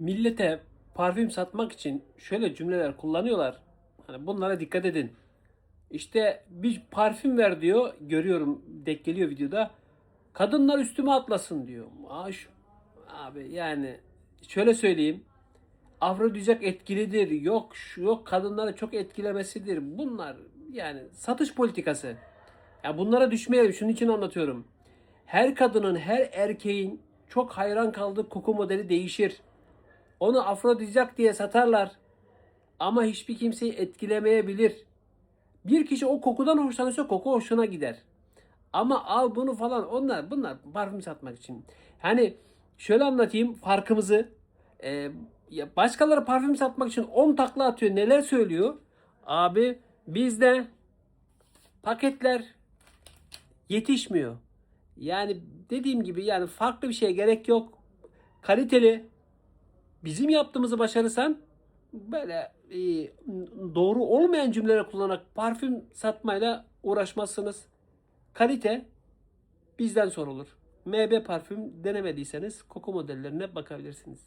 millete parfüm satmak için şöyle cümleler kullanıyorlar. Hani bunlara dikkat edin. İşte bir parfüm ver diyor. Görüyorum denk geliyor videoda. Kadınlar üstüme atlasın diyor. Maaş abi yani şöyle söyleyeyim. Afrodizyak etkilidir. Yok yok kadınları çok etkilemesidir. Bunlar yani satış politikası. Ya bunlara düşmeyelim. Şunun için anlatıyorum. Her kadının, her erkeğin çok hayran kaldığı koku modeli değişir. Onu afrodizyak diye satarlar. Ama hiçbir kimseyi etkilemeyebilir. Bir kişi o kokudan hoşlanırsa koku hoşuna gider. Ama al bunu falan onlar bunlar parfüm satmak için. Hani şöyle anlatayım farkımızı. Ee, ya başkaları parfüm satmak için 10 takla atıyor. Neler söylüyor? Abi bizde paketler yetişmiyor. Yani dediğim gibi yani farklı bir şeye gerek yok. Kaliteli bizim yaptığımızı başarırsan böyle e, doğru olmayan cümleler kullanarak parfüm satmayla uğraşmazsınız. Kalite bizden sorulur. MB parfüm denemediyseniz koku modellerine bakabilirsiniz.